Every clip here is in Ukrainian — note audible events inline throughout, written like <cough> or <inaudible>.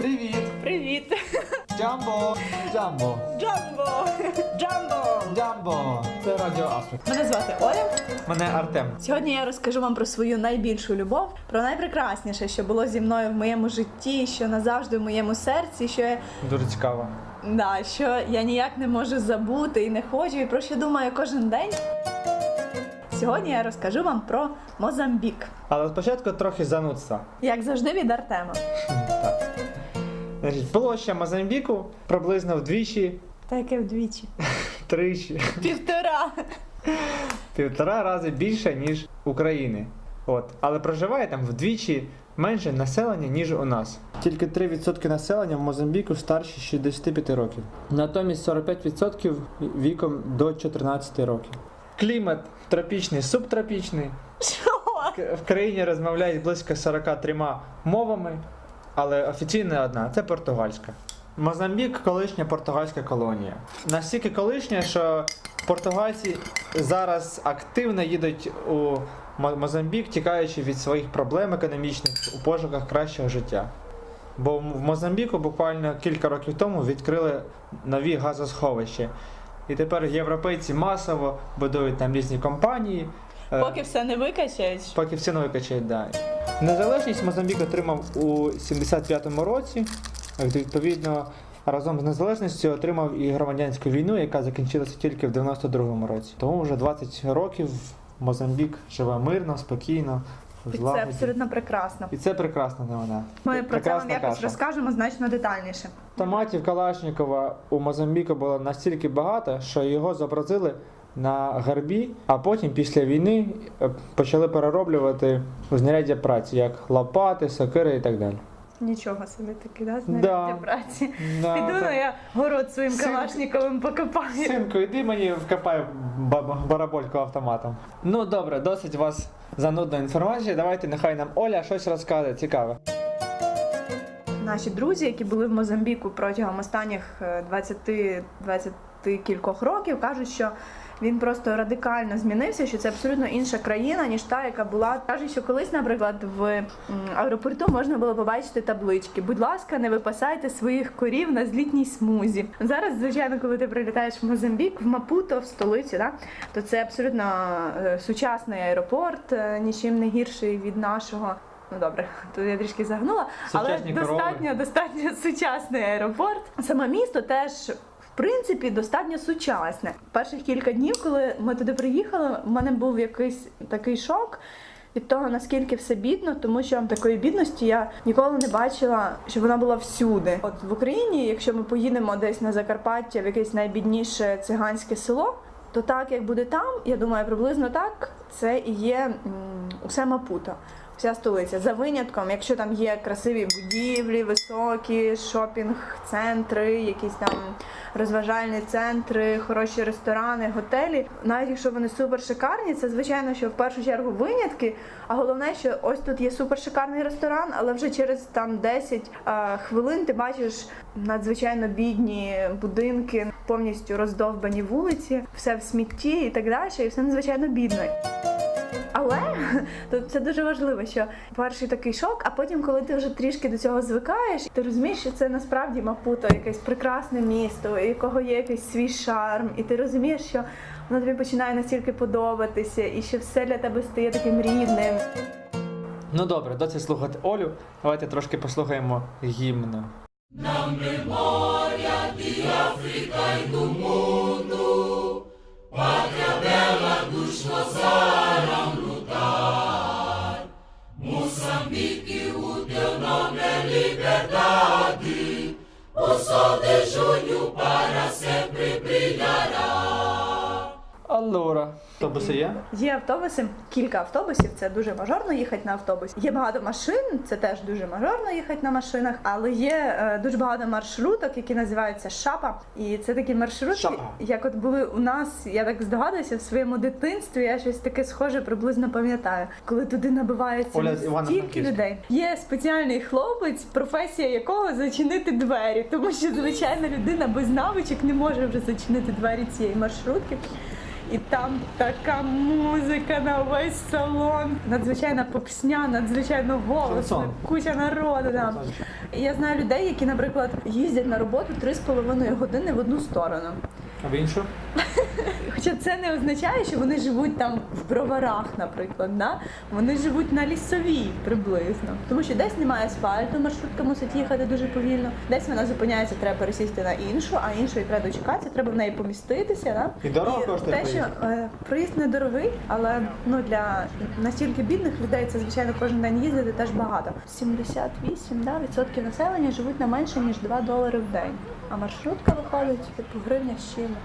Привіт! Привіт! Джамбо! Джамбо! Джамбо! Джамбо! Джамбо! Це Радіо Африка. Мене звати Оля. Мене Артем. Сьогодні я розкажу вам про свою найбільшу любов, про найпрекрасніше, що було зі мною в моєму житті, що назавжди в моєму серці, що я, Дуже цікаво. да, що я ніяк не можу забути і не хочу, і про що думаю кожен день. Сьогодні я розкажу вам про Мозамбік, Але спочатку трохи занудства. як завжди від Артема. <laughs> Значить, площа Мозамбіку приблизно вдвічі, Та яке вдвічі. <laughs> тричі, Півтора. півтора рази більше, ніж України. От. Але проживає там вдвічі менше населення, ніж у нас. Тільки 3% населення в Мозамбіку старші 65 років. Натомість 45% віком до 14 років. Клімат тропічний, субтропічний. Що? К- В країні розмовляють близько 43 мовами, але офіційна одна це португальська. Мозамбік колишня португальська колонія. Настільки колишня, що португальці зараз активно їдуть у Мозамбік, тікаючи від своїх проблем економічних у пошуках кращого життя. Бо в Мозамбіку буквально кілька років тому відкрили нові газосховища. І тепер європейці масово будують там різні компанії. Е, Поки все не викачають. Поки все не викачають, да. Незалежність Мозамбік отримав у 75-му році. Відповідно, разом з незалежністю отримав і громадянську війну, яка закінчилася тільки в 92-му році. Тому вже 20 років Мозамбік живе мирно, спокійно, І це абсолютно прекрасно. І це прекрасна новина. Ми про це вам якось каша. розкажемо значно детальніше. Томатів Калашнікова у Мозамбіку було настільки багато, що його зобразили на гербі, а потім після війни е, почали перероблювати знаряддя праці, як лопати, сокири і так далі. Нічого собі таки, да, Да. праці. Да, Піду так. ну я город своїм Син- калашниковим покопаю. Синку, іди мені вкопай ба- барабольку автоматом. Ну добре, досить у вас занудна інформація. Давайте нехай нам Оля щось розкаже цікаве. Наші друзі, які були в Мозамбіку протягом останніх е, 20 20 кількох років, кажуть, що він просто радикально змінився, що це абсолютно інша країна, ніж та, яка була. Кажуть, що колись, наприклад, в аеропорту можна було побачити таблички. Будь ласка, не випасайте своїх корів на злітній смузі. Зараз, звичайно, коли ти прилітаєш в Мозамбік, в Мапуто, в столицю, да, то це абсолютно е, сучасний аеропорт, е, нічим не гірший від нашого. Ну добре, <laughs> тут я трішки загнула, але Сучасні корови. достатньо достатньо <laughs> сучасний аеропорт. Саме місто теж. Принципі, достатньо сучасне. Перших кілька днів, коли ми туди приїхали, в мене був якийсь такий шок від того, наскільки все бідно, тому що такої бідності я ніколи не бачила, що вона була всюди. От в Україні, якщо ми поїдемо десь на Закарпаття в якесь найбідніше циганське село, то так як буде там, я думаю, приблизно так це і є усе Мапуто. Вся столиця за винятком, якщо там є красиві будівлі, високі шопінг-центри, якісь там розважальні центри, хороші ресторани, готелі. Навіть якщо вони супер шикарні, це звичайно, що в першу чергу винятки. А головне, що ось тут є супер шикарний ресторан, але вже через там 10 е, хвилин ти бачиш надзвичайно бідні будинки, повністю роздовбані вулиці, все в смітті і так далі, і все надзвичайно бідно. Але <laughs> тут це дуже важливо, що перший такий шок, а потім, коли ти вже трішки до цього звикаєш, ти розумієш, що це насправді Мапуто, якесь прекрасне місто, у якого є якийсь свій шарм, і ти розумієш, що воно тобі починає настільки подобатися, і що все для тебе стає таким рідним. Ну добре, досить слухати Олю. Давайте трошки послухаємо гімн. Allora. Автобуси є? Є автобуси, кілька автобусів, це дуже мажорно їхати на автобусі. Є багато машин, це теж дуже мажорно їхати на машинах, але є е, дуже багато маршруток, які називаються шапа. І це такі маршрутки, Шапа. як от були у нас, я так здогадуюся, в своєму дитинстві. Я щось таке схоже приблизно пам'ятаю, коли туди набивається Оля з стільки людей. Є спеціальний хлопець, професія якого зачинити двері, тому що звичайна людина без навичок не може вже зачинити двері цієї маршрутки. І там така музика на весь салон. Надзвичайна попсня, надзвичайно голосно, куча народу. Да. І Я знаю людей, які, наприклад, їздять на роботу 3,5 години в одну сторону. А в іншу? <laughs> Хоча це не означає, що вони живуть там в броварах, наприклад. Да? Вони живуть на лісовій приблизно. Тому що десь немає асфальту, маршрутка мусить їхати дуже повільно. Десь вона зупиняється, треба пересісти на іншу, а іншої треба дочекатися, треба в неї поміститися. Да? І дорого коштує те, що е, проїзд недорогий, але ну для настільки бідних людей це звичайно кожен день їздити теж багато. 78 да, відсотків населення живуть на менше ніж 2 долари в день. А маршрутка виходить типу гривня з чим.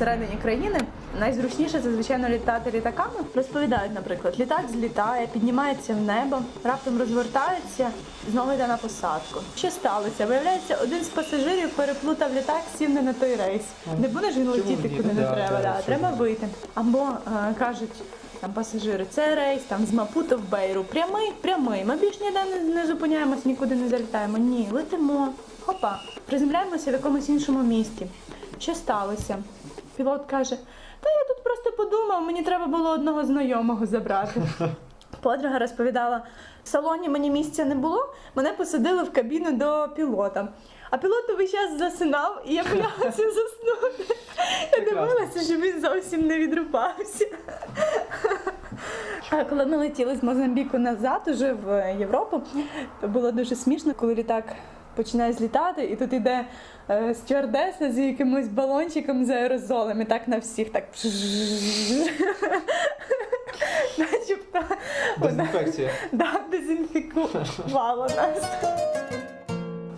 Всередині країни найзручніше це звичайно літати літаками. Розповідають, наприклад, літак злітає, піднімається в небо, раптом розвертається, знову йде на посадку. Що сталося? Виявляється, один з пасажирів переплутав літак, сів не на той рейс. Не будеш він летіти куди не треба. да, Да, треба вийти. Або е, кажуть. Там пасажири, це рейс там з Мапуто в Бейру. Прямий, прямий. Ми більш ніде не, не зупиняємось, нікуди не залітаємо. Ні, летимо. Хопа, приземляємося в якомусь іншому місті. Що сталося? Пілот каже: Та я тут просто подумав, мені треба було одного знайомого забрати. <laughs> Подруга розповідала, в салоні мені місця не було, мене посадили в кабіну до пілота. А пілот увесь час засинав, і я боялася <laughs> заснути. Я дивилася, що він зовсім не відрубався. А коли ми летіли з Мозамбіку назад, уже в Європу, то було дуже смішно, коли літак починає злітати, і тут іде е, стюардеса з якимось балончиком з аерозолем, і так на всіх так. <laughs> Начебто Дезінфекція. да, дезінфікувала нас.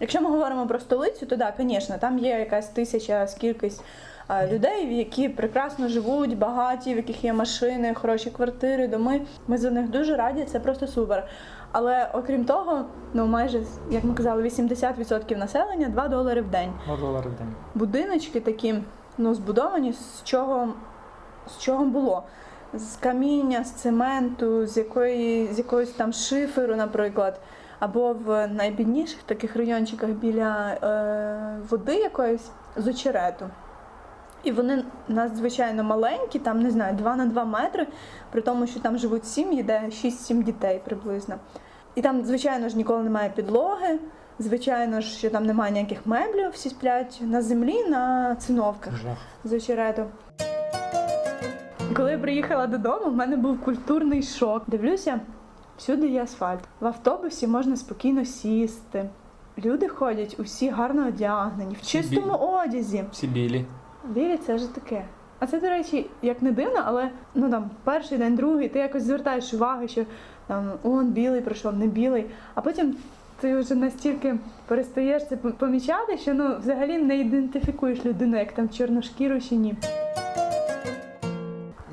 Якщо ми говоримо про столицю, то так, звісно, там є якась тисяча скількись людей, які прекрасно живуть, багаті, в яких є машини, хороші квартири, доми. Ми за них дуже раді, це просто супер. Але окрім того, ну майже як ми казали, 80% населення 2 долари в день. На долар в день. Будиночки такі ну, збудовані з чого, з чого було. З каміння, з цементу, з, якої, з якоїсь там шиферу, наприклад. Або в найбідніших таких райончиках біля е, води якоїсь з очерету. І вони надзвичайно маленькі, там не знаю, 2 на 2 метри, при тому, що там живуть сім'ї, де 6-7 дітей приблизно. І там, звичайно ж, ніколи немає підлоги, звичайно ж, що там немає ніяких меблів, всі сплять на землі, на циновках Жах. з очерету. Коли я приїхала додому, в мене був культурний шок. Дивлюся, всюди є асфальт. В автобусі можна спокійно сісти. Люди ходять усі гарно одягнені, в чистому одязі. Всі білі. Це ж таке. А це, до речі, як не дивно, але ну там перший день, другий, ти якось звертаєш увагу, що там он білий прийшов, не білий. А потім ти вже настільки перестаєш це помічати, що ну взагалі не ідентифікуєш людину, як там чорношкіру чи ні.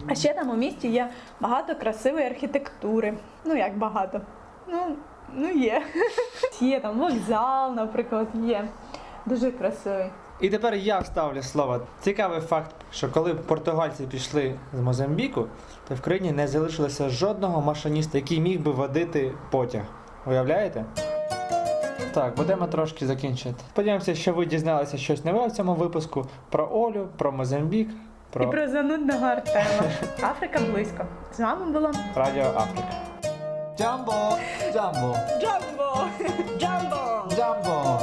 А ще там у місті є багато красивої архітектури. Ну як багато? Ну, ну є. <laughs> Є там вокзал, наприклад, є. Дуже красивий. І тепер я вставлю слово. Цікавий факт, що коли португальці пішли з Мозамбіку, то в країні не залишилося жодного машиніста, який міг би водити потяг. Уявляєте? Так, будемо трошки закінчити. Сподіваємося, що ви дізналися щось нове в цьому випуску про Олю, про Мозамбік, про, І про занудного Артема. Африка близько. З вами була Радіо Африка. Джамбо! Джамбо! Джамбо! Джамбо! Джамбо!